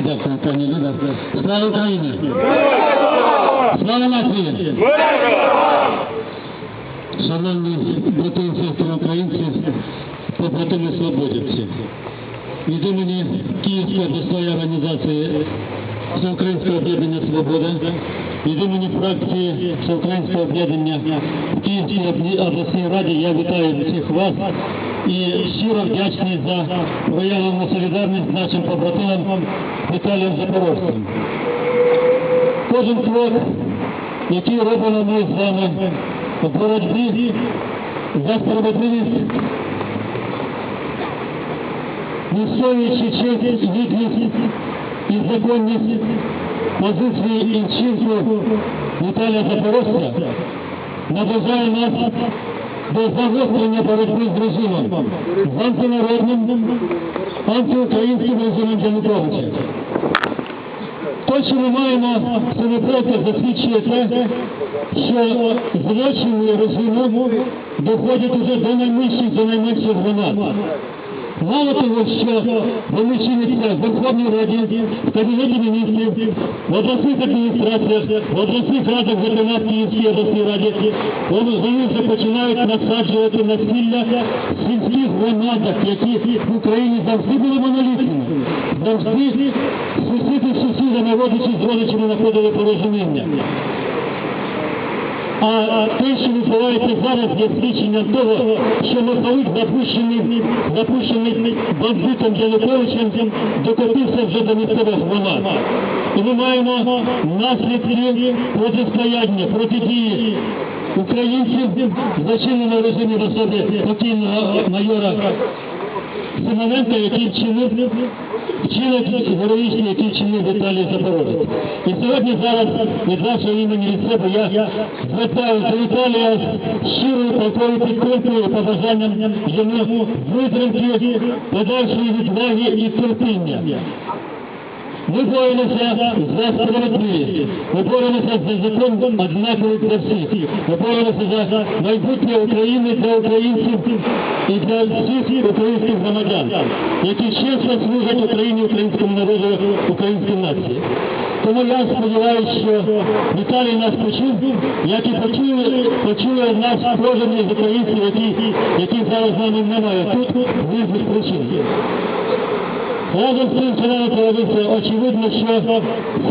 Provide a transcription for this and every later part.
Дякую, пані Люда. Слава Україні! Слава нації! Шановні брати і сестри українці, побратими свободівці. Від імені Київської обласної організації Всеукраїнського об'єднання Свобода, від імені фракції Всеукраїнського об'єднання в Київській обласній раді я вітаю всіх вас і щиро вдячний за проявлену солідарність нашим побратимом Віталієм Запорожцем. Кожен крок, який робимо ми з вами в боротьбі за справедливість, відстоюючи честь, гідність і законність позиції і вчинку Віталія Запорожця, наближає нас до загострення боротьби з режимом, з антинародним, антиукраїнським режимом Януковича. Те, що ми маємо самопроти, засвідчує те, що злочини режиму доходять уже до найнижчих, до найменших гранат. Мало того, що вони чиняться в Верховній Раді, в Кабінеті міністрів, в обласних адміністраціях, в обласних радах ВТНА в Київській обласній раді, вони вже починають насаджувати насилля в сільських громадах, які в Україні завжди були монолітними. Завжди сусіди сусідами, родичі з родичами знаходили порозуміння. А те, що відбувається зараз, є свідченням того, що Михайлик запущений, запущений бандитом Януковичем, докотився вже до місцевих громад. І ми маємо наслідки протистояння, протидії українців зачиненого режимі в особі покійного майора Симоненко, який вчинив вчинок героїчний, який вчинив Віталій Запорожець. І сьогодні зараз від вашого імені від себе я звертаюся до Віталія з щирою такою підтримкою, побажанням йому витримки, подальшої відваги і терпіння. Ми боремося за справедливість, ми боремося за закон однаковий для всіх, ми боремося за майбутнє України для українців і для всіх українських громадян, які чесно служать Україні, українському народу, українській нації. Тому я сподіваюся, що Віталій нас почув, як і почує, почує нас кожен із українців, які, які зараз з нами немає тут, з різних причин. Разом з цим, шановні товариство, очевидно, що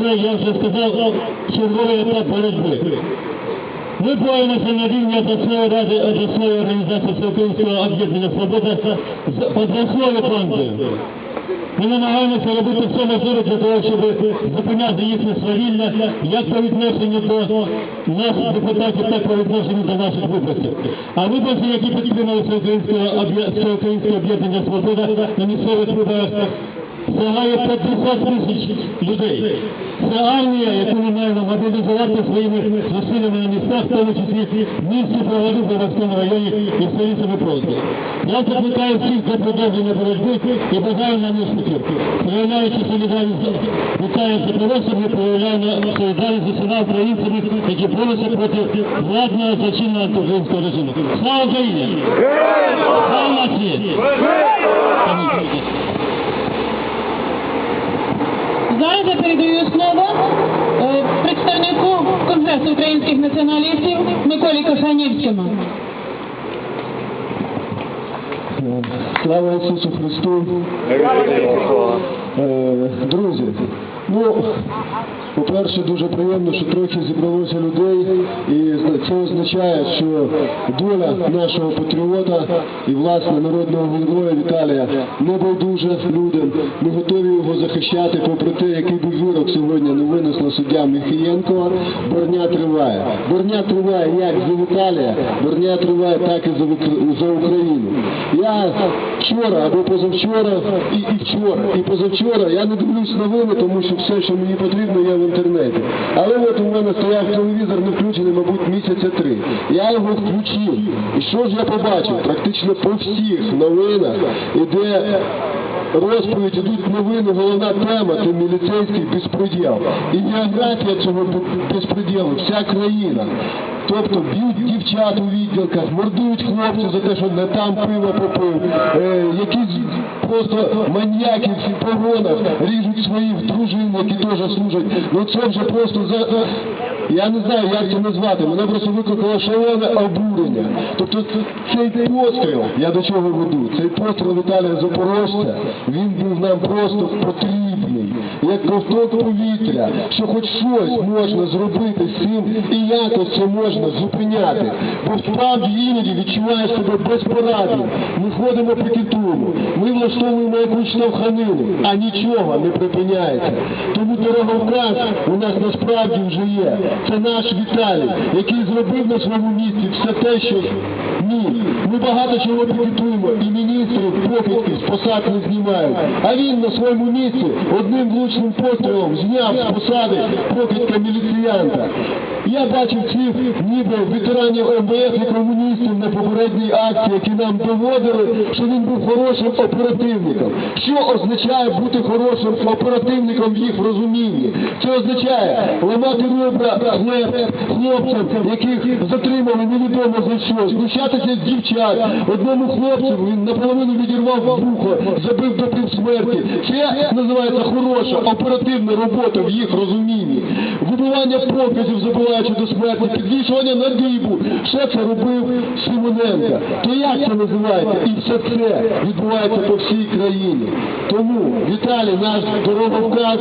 це, я вже сказав, черговий етап боротьби. Ми боремося на рівні обласної ради, обласної організації Всеукраїнського об'єднання «Свобода» з обласною бандою. Ми намагаємося робити все можливе для того, щоб зупиняти їхнє свавілля, як по відношенню до нас, депутатів, так по відношенню до наших виборців. А виборці, які підтримали Всеукраїнське об'єднання «Свобода» на місцевих виборах, сягає 50 тисяч людей. Це армія, яку ми маємо мобілізувати своїми зусиллями на містах, в тому числі в місті Бровари, в Броварському районі і в селі Семипровське. Я закликаю всіх до продовження боротьби і бажаю нам успіхів. Проявляючи солідарність з Віталієм Запорожцем, ми проявляємо солідарність з усіма українцями, які борються проти владного злочинного антиукраїнського режиму. Слава Україні! Слава нації! Зараз я передаю слово е, представнику Конгресу українських націоналістів Миколі Коханівському. Слава Ісусу Христу! Е, Друзі, ну, по-перше, дуже приємно, що трохи зібралося людей, і це означає, що доля нашого патріота і власне народного героя Віталія не байдуже людям. Ми готові його захищати, попри те, який би вирок сьогодні не винесла суддя Міхієнкова. Борня триває. Борня триває як за Віталія, борня триває так і за, Україну. Я вчора або позавчора, і, і вчора, і позавчора я не дивлюсь новини, тому що все, що мені потрібно, є інтернеті. Але от у мене стояв телевізор не включений, мабуть, місяця три. Я його включив. І що ж я побачив? Практично по всіх новинах іде розповідь ідуть новини, головна тема це міліцейський безпреділ. І географія цього бе- безпреділу, вся країна. Тобто б'ють дівчат у відділках, мордують хлопців за те, що не там пиво попив, е, якісь просто маньяки в погонах ріжуть своїх дружин, які теж служать. Ну це вже просто за. Я не знаю, як це назвати. Мене просто викликало шалене обурення. Тобто цей постріл, я до чого веду, цей постріл Віталія Запорожця, він був нам просто потрібний, як ковток повітря, що хоч щось можна зробити з цим і якось це можна зупиняти. Бо справді іноді відчуваєш себе безпорадним. Ми ходимо по кітуму, ми влаштовуємо якусь штовханину, а нічого не припиняється. Тому дороговказ у нас насправді вже є. Це наш Віталій, який зробив на своєму місці все те, що ні. Ми багато чого пікетуємо, і міністрів покидьків з посад не знімають. А він на своєму місці одним влучним пострілом зняв з посади покидька міліціянта. Я бачив цих ніби ветеранів МВС і комуністів на попередній акції, які нам доводили, що він був хорошим оперативником. Що означає бути хорошим оперативником в їх розумінні? Це означає ламати ребра хлопцям, яких затримали невідомо за що, знущатися з дівчат. Одному хлопцю він наполовину відірвав вухо, забив до півсмерті. Це називається хороша оперативна робота в їх розумінні. Вибивання проказів, забиваючи до смерті, підвішування на дибу. Все це робив Симоненко. То як це називається? І все це відбувається по всій країні. Тому Віталій, наш дороговказ,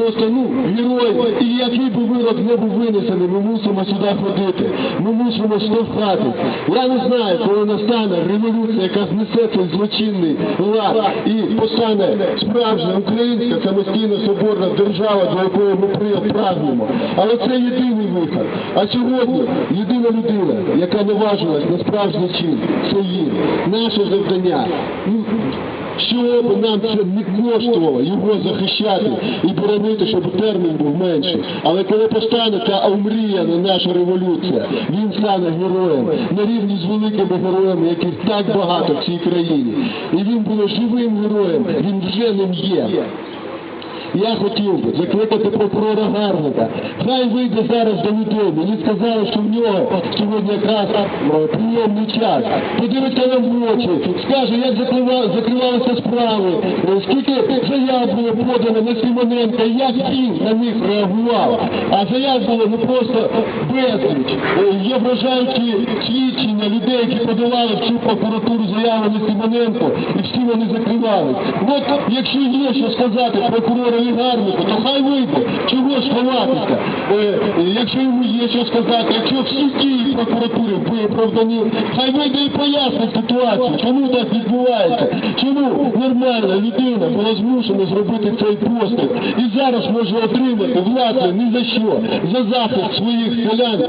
просто ну герой. І який би вирок не був винесений, ми мусимо сюди ходити. Ми мусимо штовхатись. Я не знаю, коли настане революція, яка знесе цей злочинний лад і постане справжня українська самостійна соборна держава, до якої ми прагнемо. Але це єдиний вихід. А сьогодні єдина людина, яка наважилась на справжній чин, це їм. Наше завдання. Що б нам це не коштувало його захищати і боронити, щоб термін був менший. Але коли постане та омріяна наша революція, він стане героєм на рівні з великими героями, яких так багато в цій країні. І він буде живим героєм, він вже ним є. Я хотів би закликати прокурора Гарника. Хай вийде зараз до людей. Мені сказали, що в нього сьогодні якраз прийомний час. Подивиться нам в очі, скаже, як закрива- закривалися справи, е, скільки заяв було подано на Симоненка, як він на них реагував. А заяв було ну просто безліч. Е, Є вражаючі свідчення людей, які подавали в цю прокуратуру заяви на Симоненко, і всі вони закривались. От якщо є що сказати прокурору Гарнику, то хай вийде. Чого ж ховатися? Е, якщо йому є що сказати, якщо всі дії прокуратури виправдані, хай вийде і пояснить ситуацію, чому так відбувається, чому нормальна людина була змушена зробити цей постріл і зараз можна отримати власне ні за що, за захист своїх селян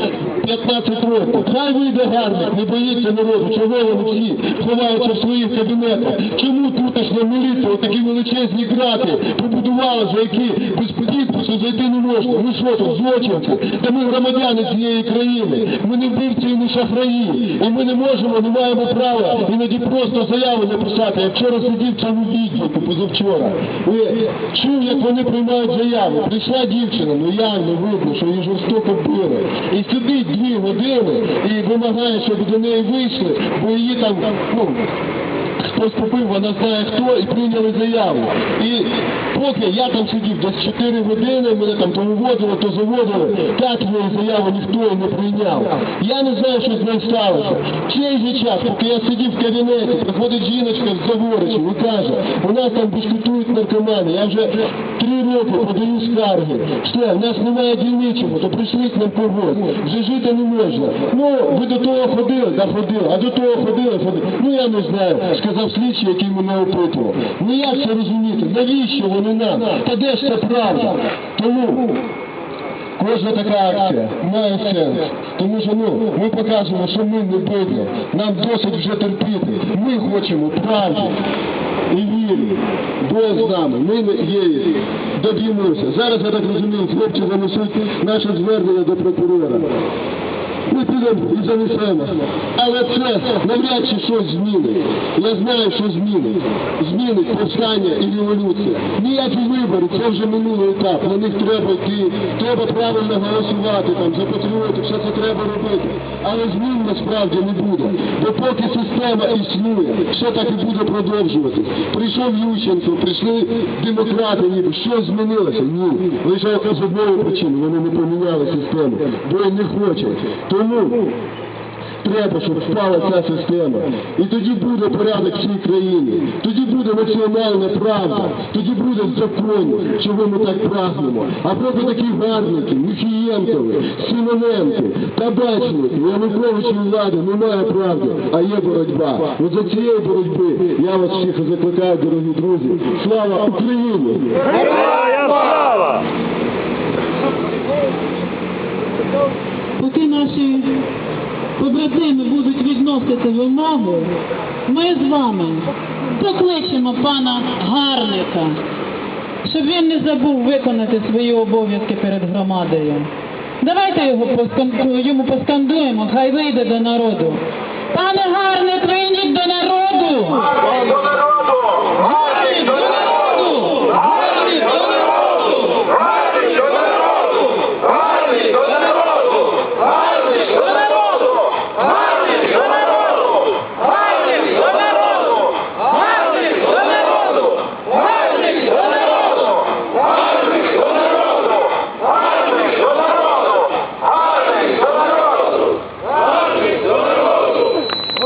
15 років. Хай вийде гарник, не боїться народу, чого вони всі ховаються в своїх кабінетах, чому тутешня міліція, такі величезні грати побудували, за які без підпису зайти не можна. Ми що тут, злочинці? Та ми громадяни цієї країни, ми не вбивці і не шахраї, і ми не можемо, не маємо права іноді просто заяву написати. Я вчора сидів в цьому відділку, позавчора. І чув, як вони приймають заяву. Прийшла дівчина, ну явно видно, що її жорстоко били. І сидить дві години і вимагає, щоб до неї вийшли, бо її там, ну, хтось купив, вона знає хто, і прийняли заяву. І поки я там сидів десь 4 години, мене там то виводили, то заводили, так її заяву ніхто не прийняв. Я не знаю, що з нею сталося. В цей же час, поки я сидів в кабінеті, приходить жіночка з Заворичем і каже, у нас там дискутують наркомани, я вже три роки подаю скарги. Все, в нас немає дільничого, то прийшли нам когось. Вже жити не можна. Ну, ви до того ходили, да ходили, а до того ходили, ходили. Ну я не знаю, сказав слідчий, який мене опитував. Ну як це розуміти? Навіщо вони нам? Та де ж це правда? Тому Кожна така акція має сенс, тому що ну ми показуємо, що ми не бидло, нам досить вже терпіти. Ми хочемо правди і вірі. Бог з нами, ми її доб'ємося. Зараз я так розумію, хлопці занесуть наше звернення до прокурора. Ми підемо і занесемо. Але це навряд чи щось змінить. Я знаю, що змінить. Змінить повстання і революція. Ніякі вибори, це вже минулий етап. На них треба йти, треба правильно голосувати там, за патріотів, все це треба робити. Але змін насправді не буде. Бо поки система існує, все так і буде продовжуватись. Прийшов Ющенко, прийшли демократи, ніби що змінилося? Ні. Лише з одної причини вони не поміняли систему, бо не хочуть. Тому Треба, щоб впала ця система. І тоді буде порядок в цій країні. Тоді буде національна правда. Тоді буде закон, чого ми так прагнемо. А проти таких гарників, Міфієнкови, Симоненки, Табачники, Януковичі влади немає правди, а є боротьба. От за цієї боротьби я вас всіх закликаю, дорогі друзі. Слава Україні! Поки наші побратими будуть відносити вимогу, ми з вами покличемо пана Гарника, щоб він не забув виконати свої обов'язки перед громадою. Давайте його йому поскандуємо, хай вийде до народу. Пане Гарник, вийдіть до народу!